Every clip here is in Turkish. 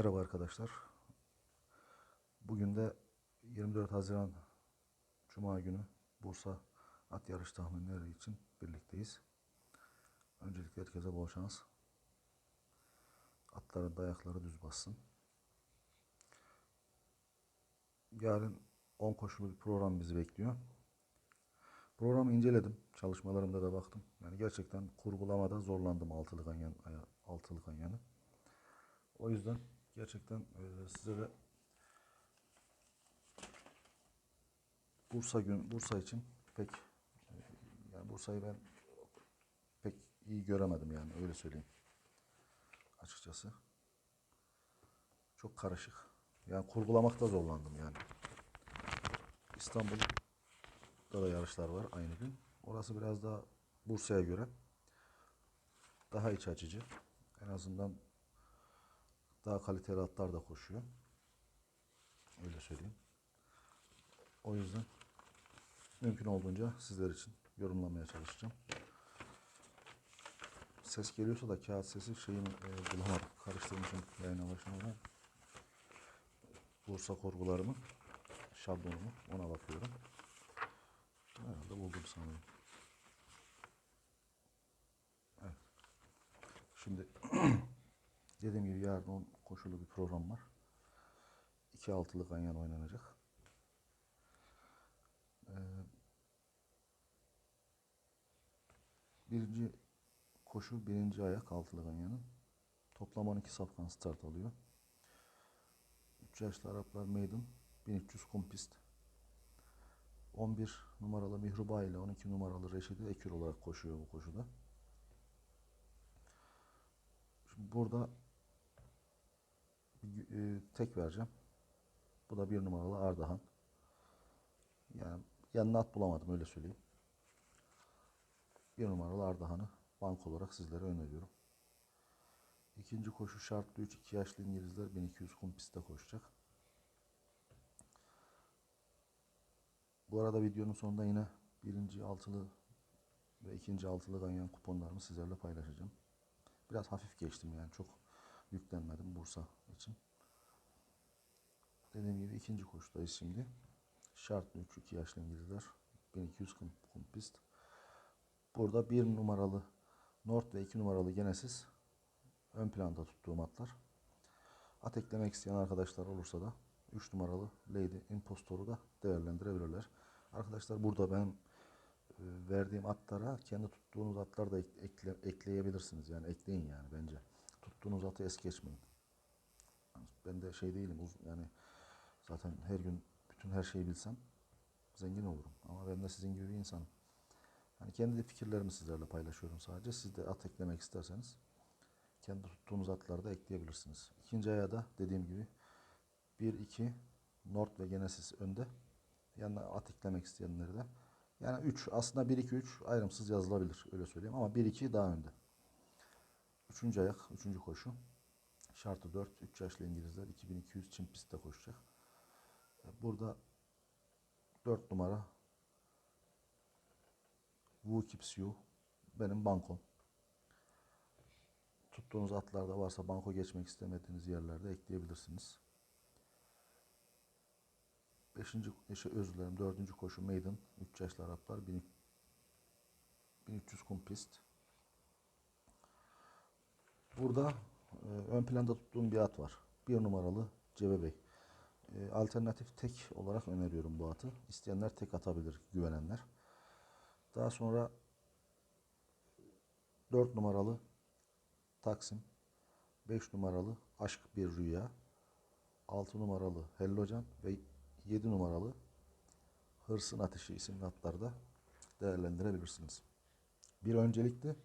Merhaba arkadaşlar. Bugün de 24 Haziran Cuma günü Bursa at yarış tahminleri için birlikteyiz. Öncelikle herkese bol şans. Atların da ayakları düz bassın. Yarın 10 koşulu bir program bizi bekliyor. Programı inceledim. Çalışmalarımda da baktım. Yani gerçekten kurgulamada zorlandım altılı ganyan, altılı ganyanı. O yüzden gerçekten e, size de Bursa gün Bursa için pek e, yani Bursa'yı ben pek iyi göremedim yani öyle söyleyeyim. Açıkçası. Çok karışık. Yani kurgulamakta zorlandım yani. İstanbul'da da yarışlar var aynı gün. Orası biraz daha Bursa'ya göre daha iç açıcı. En azından daha kaliteli atlar da koşuyor. Öyle söyleyeyim. O yüzden mümkün olduğunca sizler için yorumlamaya çalışacağım. Ses geliyorsa da kağıt sesi şeyini e, bulamadım. Karıştırmışım yayına başlamadan. Bursa korgularımın şablonumu ona bakıyorum. Herhalde buldum sanırım. Evet. Şimdi Dediğim gibi yarın 10 koşulu bir program var. 2 altılı ganyan oynanacak. Ee, birinci koşu birinci ayak altılı ganyanın. Toplam 12 safkan start alıyor. 3 yaşlı Araplar Maiden 1300 kum pist. 11 numaralı Mihruba ile 12 numaralı Reşidi Ekür olarak koşuyor bu koşuda. Şimdi burada e, tek vereceğim. Bu da bir numaralı Ardahan. Yani yanına at bulamadım öyle söyleyeyim. Bir numaralı Ardahan'ı bank olarak sizlere öneriyorum. İkinci koşu şartlı 3 2 yaşlı İngilizler 1200 kum pistte koşacak. Bu arada videonun sonunda yine birinci altılı ve ikinci altılı ganyan kuponlarımı sizlerle paylaşacağım. Biraz hafif geçtim yani çok yüklenmedim Bursa için. Dediğim gibi ikinci koşudayız şimdi. Şartlı 3 2 yaşlı İngilizler 1200 kum, kum. Burada bir numaralı North ve iki numaralı Genesis ön planda tuttuğum atlar. At eklemek isteyen arkadaşlar olursa da 3 numaralı Lady Impostor'u da değerlendirebilirler. Arkadaşlar burada ben verdiğim atlara kendi tuttuğunuz atlar da ekle, ekleyebilirsiniz. Yani ekleyin yani bence. Tuttuğunuz atı es geçmeyin. Ben de şey değilim yani zaten her gün bütün her şeyi bilsem zengin olurum. Ama ben de sizin gibi bir insanım. Yani kendi fikirlerimi sizlerle paylaşıyorum sadece. Siz de at eklemek isterseniz kendi tuttuğunuz atları da ekleyebilirsiniz. İkinci aya da dediğim gibi 1-2 North ve Genesis önde. Yanına at eklemek isteyenleri de yani 3 aslında 1 2 3 ayrımsız yazılabilir öyle söyleyeyim ama 1 2 daha önde. Üçüncü ayak, üçüncü koşu. Şartı 4, 3 yaşlı İngilizler 2200 çim pistte koşacak. Burada 4 numara Wu Keeps You benim bankom. Tuttuğunuz atlarda varsa banko geçmek istemediğiniz yerlerde ekleyebilirsiniz. Beşinci, şey, özür dilerim, dördüncü koşu Maiden. 3 yaşlı Araplar. 1300 kum pist. Burada e, ön planda tuttuğum bir at var. Bir numaralı Cebe Bey. E, alternatif tek olarak öneriyorum bu atı. İsteyenler tek atabilir, güvenenler. Daha sonra 4 numaralı Taksim. 5 numaralı Aşk Bir Rüya. 6 numaralı Hellocan ve 7 numaralı Hırsın Ateşi isimli atlarda değerlendirebilirsiniz. Bir öncelikli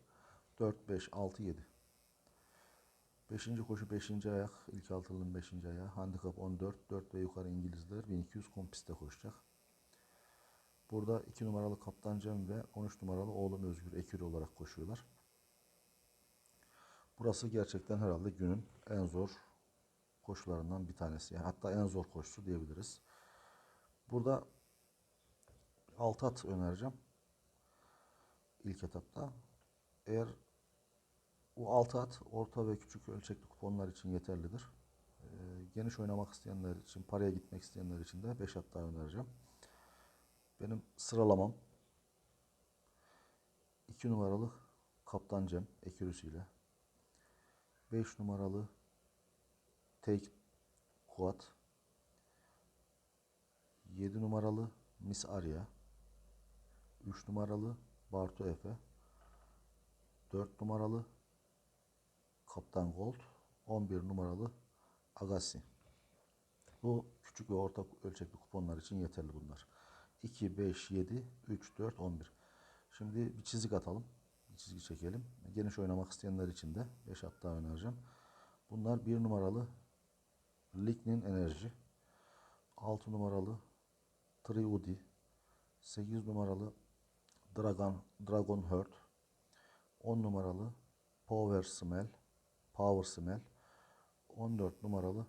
4, 5, 6, 7. Beşinci koşu 5. ayak. ilk altılının 5. ayağı. Handikap 14. 4 ve yukarı İngilizler 1200 kompiste koşacak. Burada 2 numaralı Kaptan Cem ve 13 numaralı oğlum Özgür Ekür olarak koşuyorlar. Burası gerçekten herhalde günün en zor koşularından bir tanesi. Yani hatta en zor koşusu diyebiliriz. Burada alt at önereceğim. İlk etapta. Eğer bu alt at orta ve küçük ölçekli kuponlar için yeterlidir. Ee, geniş oynamak isteyenler için, paraya gitmek isteyenler için de 5 at daha önereceğim. Benim sıralamam 2 numaralı Kaptan Cem ekürüsüyle. 5 numaralı Take Kuat. 7 numaralı Miss Arya. 3 numaralı Bartu Efe. 4 numaralı Kaptan Gold. 11 numaralı Agassi. Bu küçük ve orta ölçekli kuponlar için yeterli bunlar. 2, 5, 7, 3, 4, 11. Şimdi bir çizik atalım. Bir çizgi çekelim. Geniş oynamak isteyenler için de 5 at daha önereceğim. Bunlar 1 numaralı Lignin Enerji. 6 numaralı Triudi. 8 numaralı Dragon, Dragon Heart. 10 numaralı Power Smell. Power Smell. 14 numaralı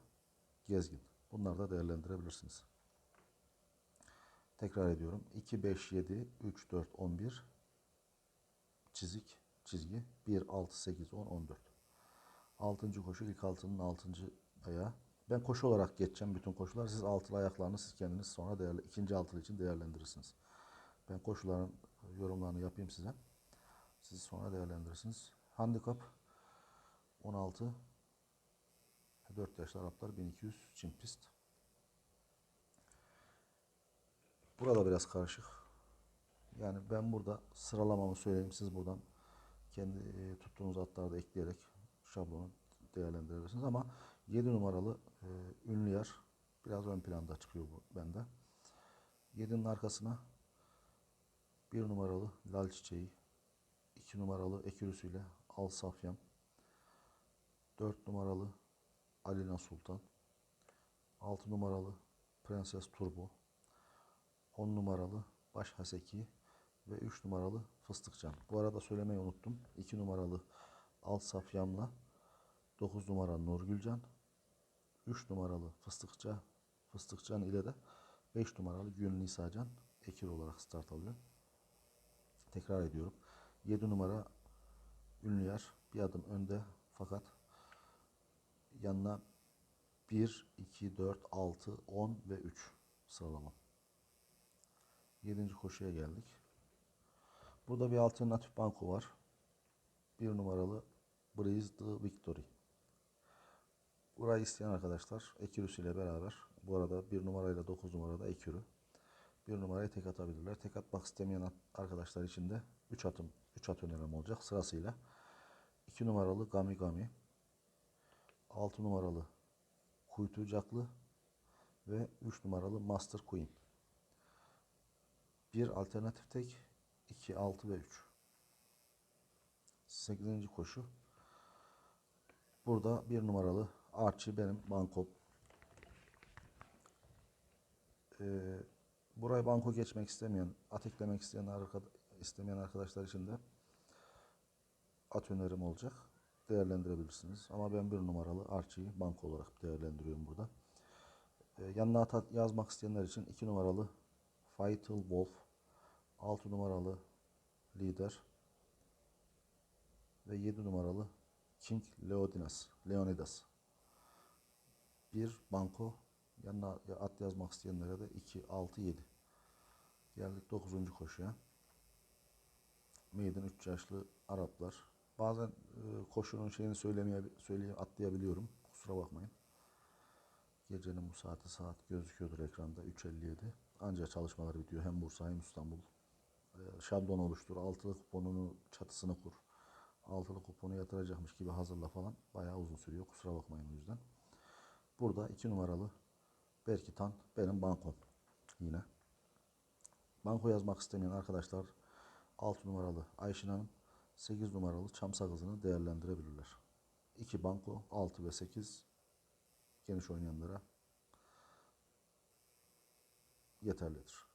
Gezgin. Bunları da değerlendirebilirsiniz. Tekrar ediyorum. 2, 5, 7, 3, 4, 11 çizik, çizgi 1, 6, 8, 10, 14. 6. koşu ilk altının 6. ayağı. Ben koşu olarak geçeceğim bütün koşular. Siz altılı ayaklarını siz kendiniz sonra değerli, ikinci altılı için değerlendirirsiniz. Ben koşuların yorumlarını yapayım size. Siz sonra değerlendirirsiniz. Handikap 16 4 yaşlı Araplar 1200 Çin. Burada biraz karışık. Yani ben burada sıralamamı söyleyeyim. Siz buradan kendi e, tuttuğunuz atları da ekleyerek şablonu değerlendirebilirsiniz. Ama 7 numaralı e, ünlü yer biraz ön planda çıkıyor bu bende. 7'nin arkasına 1 numaralı lal çiçeği, 2 numaralı ekürüsüyle al safyan, 4 numaralı Alina Sultan, 6 numaralı Prenses Turbo, 10 numaralı Baş Haseki ve 3 numaralı Fıstıkcan. Bu arada söylemeyi unuttum. 2 numaralı Al Safyan'la 9 numara Nurgülcan, 3 numaralı Fıstıkça Fıstıkcan ile de 5 numaralı Gül Nisacan ekir olarak start alıyor. Tekrar ediyorum. 7 numara ünlü yer bir adım önde fakat yanına 1, 2, 4, 6, 10 ve 3 sıralama. 7. koşuya geldik. Burada bir alternatif banko var. 1 numaralı Breeze the Victory. Burayı isteyen arkadaşlar Ekürüs ile beraber bu arada 1 numarayla 9 numarada Ekürü. 1 numarayı tek atabilirler. Tek atmak istemeyen arkadaşlar için de 3 atım 3 at önerim olacak sırasıyla. 2 numaralı Gami Gami. 6 numaralı Kuytu Caklı ve 3 numaralı Master Queen. Bir alternatif tek 2, 6 ve 3. 8. koşu. Burada bir numaralı Archie benim banko. Ee, burayı banko geçmek istemeyen, at eklemek isteyen, arkada, istemeyen arkadaşlar için de at önerim olacak. Değerlendirebilirsiniz. Ama ben bir numaralı Archie'yi banko olarak değerlendiriyorum burada. Ee, yanına yazmak isteyenler için 2 numaralı Vital Wolf, 6 numaralı Lider ve 7 numaralı King Leonidas. Leonidas. Bir banko yanına at yazmak isteyenlere de 2, 6, 7. Geldik 9. koşuya. Maiden 3 yaşlı Araplar. Bazen e, koşunun şeyini söylemeye söyleye atlayabiliyorum. Kusura bakmayın. Gecenin bu saati saat gözüküyordur ekranda 3.57. Ancak çalışmalar bitiyor. Hem Bursa hem İstanbul. E, şablon oluştur. Altılı kuponunu çatısını kur. Altılı kuponu yatıracakmış gibi hazırla falan. Bayağı uzun sürüyor. Kusura bakmayın o yüzden. Burada 2 numaralı Berkitan benim bankom. Yine. Banko yazmak istemeyen arkadaşlar 6 numaralı Ayşin Hanım 8 numaralı Çam Sakızı'nı değerlendirebilirler. 2 banko 6 ve 8 geniş oynayanlara yeterlidir.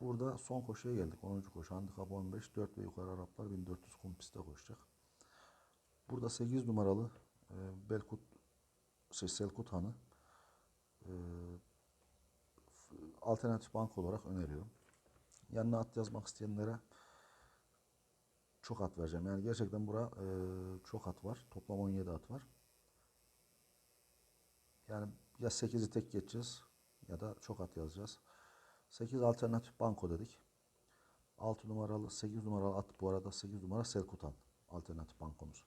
Burada son koşuya geldik. 10. koşu. Handikap 15. 4 ve yukarı Araplar 1400 kum pistte koşacak. Burada 8 numaralı e, Belkut şey, Selkut Han'ı e, alternatif bank olarak öneriyorum. Yanına at yazmak isteyenlere çok at vereceğim. Yani gerçekten bura e, çok at var. Toplam 17 at var. Yani ya 8'i tek geçeceğiz ya da çok at yazacağız. 8 alternatif banko dedik. 6 numaralı 8 numaralı at bu arada 8 numara Selkutan alternatif bankomuz.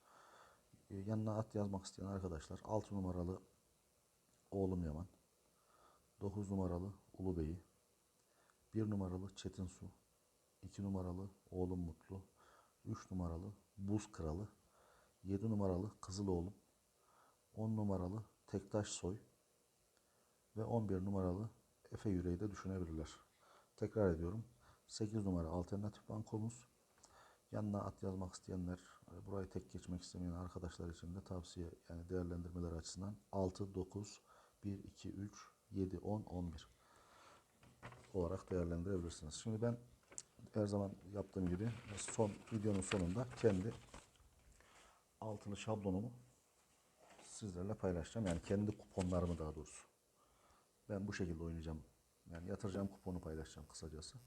Ee, yanına at yazmak isteyen arkadaşlar 6 numaralı Oğlum Yaman 9 numaralı Ulubey'i 1 numaralı Çetin Su 2 numaralı Oğlum Mutlu 3 numaralı Buz Kralı 7 numaralı Kızıl Oğlum 10 numaralı Tektaş Soy ve 11 numaralı Efe Yüreği de düşünebilirler. Tekrar ediyorum. 8 numara alternatif bankomuz. Yanına at yazmak isteyenler, e, burayı tek geçmek istemeyen arkadaşlar için de tavsiye yani değerlendirmeler açısından 6, 9, 1, 2, 3, 7, 10, 11 olarak değerlendirebilirsiniz. Şimdi ben her zaman yaptığım gibi son videonun sonunda kendi altılı şablonumu sizlerle paylaşacağım. Yani kendi kuponlarımı daha doğrusu. Ben bu şekilde oynayacağım. Yani yatıracağım kuponu paylaşacağım kısacası.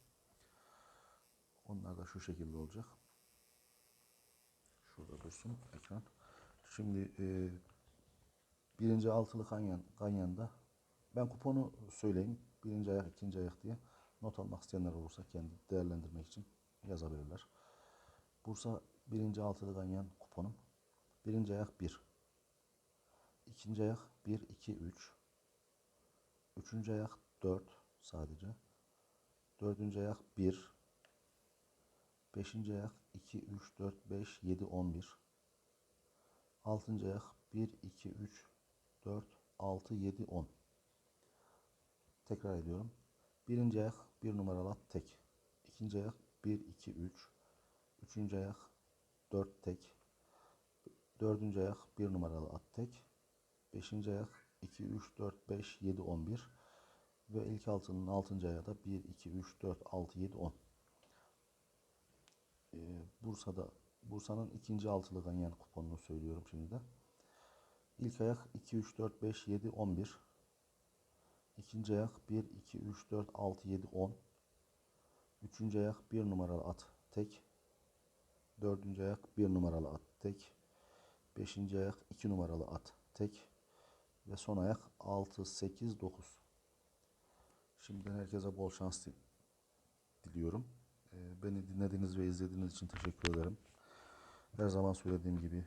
Onlar da şu şekilde olacak. Şurada dursun ekran. Şimdi e, birinci altılı kanyan, kanyanda ben kuponu söyleyeyim. Birinci ayak, ikinci ayak diye not almak isteyenler olursa kendi değerlendirmek için yazabilirler. Bursa birinci altılı kanyan kuponum. Birinci ayak 1. İkinci ayak 1, 2, 3. Üçüncü ayak 4 sadece. Dördüncü ayak 1. Beşinci ayak 2, 3, 4, 5, 7, 11. Altıncı ayak 1, 2, 3, 4, 6, 7, 10. Tekrar ediyorum. Birinci ayak 1 numaralı at tek. İkinci ayak 1, 2, 3. Üçüncü ayak 4 tek. Dördüncü ayak 1 numaralı at tek. Beşinci ayak 2, 3, 4, 5, 7, 11. Ve ilk altının altıncı ayağı da 1, 2, 3, 4, 6, 7, 10. Ee, Bursa'da Bursa'nın ikinci altılı ganyan kuponunu söylüyorum şimdi de. İlk ayak 2, 3, 4, 5, 7, 11. İkinci ayak 1, 2, 3, 4, 6, 7, 10. Üçüncü ayak 1 numaralı at tek. Dördüncü ayak 1 numaralı at tek. Beşinci ayak 2 numaralı at tek. Ve son ayak 6, 8, 9. Şimdiden herkese bol şans di- diliyorum. Ee, Beni dinlediğiniz ve izlediğiniz için teşekkür ederim. Her zaman söylediğim gibi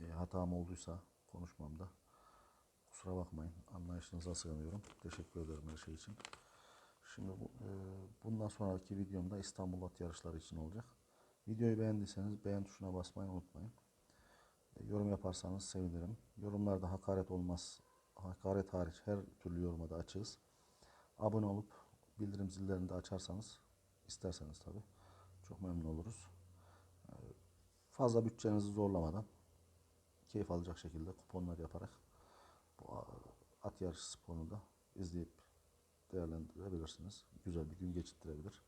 e, hatam olduysa konuşmamda kusura bakmayın. Anlayışınıza sığınıyorum. Teşekkür ederim her şey için. Şimdi bu, e, bundan sonraki videomda İstanbul at yarışları için olacak. Videoyu beğendiyseniz beğen tuşuna basmayı unutmayın. E, yorum yaparsanız sevinirim. Yorumlarda hakaret olmaz. Hakaret hariç her türlü yoruma da açığız. Abone olup bildirim zillerini de açarsanız isterseniz tabi çok memnun oluruz. E, Fazla bütçenizi zorlamadan keyif alacak şekilde kuponlar yaparak at yarışı sporunu da izleyip değerlendirebilirsiniz. Güzel bir gün geçirtirebilir.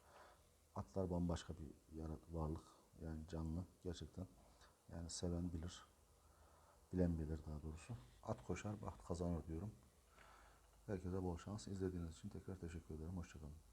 Atlar bambaşka bir yara- varlık. Yani canlı gerçekten. Yani seven bilir. Bilen bilir daha doğrusu. At koşar, baht kazanır diyorum. Herkese bol şans. İzlediğiniz için tekrar teşekkür ederim. Hoşçakalın.